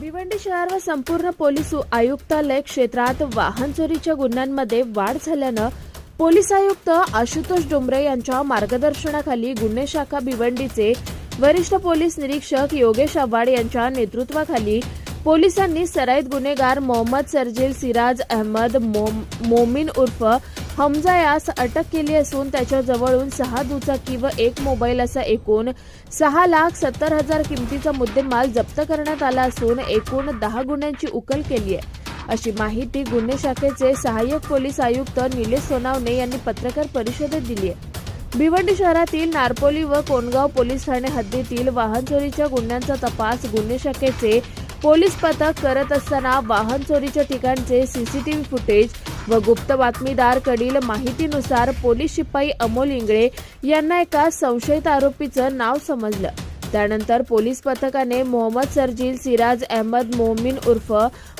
भिवंडी शहर व संपूर्ण पोलीस आयुक्तालय क्षेत्रात वाहन चोरीच्या गुन्ह्यांमध्ये वाढ झाल्यानं पोलीस आयुक्त आशुतोष डोंबरे यांच्या मार्गदर्शनाखाली गुन्हे शाखा भिवंडीचे वरिष्ठ पोलीस निरीक्षक योगेश आव्हाड यांच्या नेतृत्वाखाली पोलिसांनी सराईत गुन्हेगार मोहम्मद सरजील सिराज अहमद मोम- मोमीन उर्फ हमजा यास अटक केली असून त्याच्या जवळून सहा दुचाकी व एक मोबाईल असा एकूण सहा लाख सत्तर हजार किमतीचा मुद्देमाल जप्त करण्यात आला असून एकूण दहा गुन्ह्यांची उकल केली आहे. अशी माहिती गुन्हे शाखेचे सहाय्यक पोलीस आयुक्त निलेश सोनावणे यांनी पत्रकार परिषदेत दिली आहे. भिवंडी शहरातील नारपोली व कोणगाव पोलीस ठाणे हद्दीतील वाहन चोरीच्या गुन्ह्यांचा तपास गुन्हे शाखेचे पोलीस पथक करत असताना वाहन चोरीच्या ठिकाणचे सीसीटीव्ही फुटेज व गुप्त बातमीदारकडील माहितीनुसार पोलीस शिपाई अमोल इंगळे यांना एका संशयित आरोपीचं नाव समजलं. त्यानंतर पोलीस पथकाने मोहम्मद सरजील सिराज अहमद मोमीन उर्फ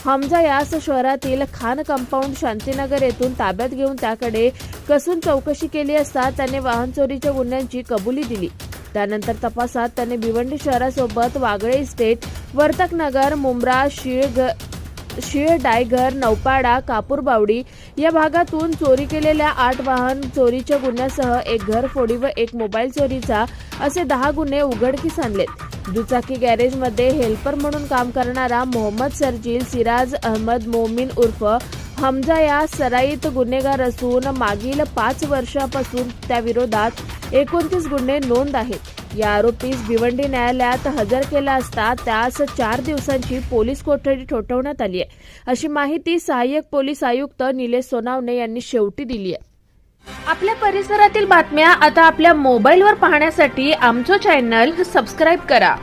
हमजा यास शहरातील खान कंपाऊंड शांतीनगर येथून ताब्यात घेऊन त्याकडे कसून चौकशी केली असता त्याने वाहन चोरीच्या गुन्ह्यांची कबुली दिली. त्यानंतर तपासात त्याने भिवंडी शहरासोबत वागळे इस्टेट वर्तकनगर मुंब्रा शिळग शिळ डायघर नौपाडा कापूरबावडी या भागातून चोरी केलेल्या आठ वाहन चोरीच्या गुन्ह्यासह एक घर फोडी व एक मोबाईल चोरीचा असे दहा गुन्हे उघडकीस आणलेत. दुचाकी गॅरेजमध्ये हेल्पर म्हणून काम करणारा मोहम्मद सरजील सिराज अहमद मोमीन उर्फ हमजा या सराईत गुन्हेगार असून मागील पाच वर्षापासून त्याविरोधात एकोणतीस गुन्हे नोंद आहेत. या आरोपीस भिवंडी न्यायालयात हजर केला असता त्यास चार दिवसांची पोलीस कोठडी ठोठवण्यात आली आहे. अशी माहिती सहाय्यक पोलीस आयुक्त निलेश सोनावणे यांनी शेवटी दिली आहे. आपल्या परिसरातील बातम्या आता आपल्या मोबाईलवर पाहण्यासाठी आमचं चॅनल सबस्क्राईब करा.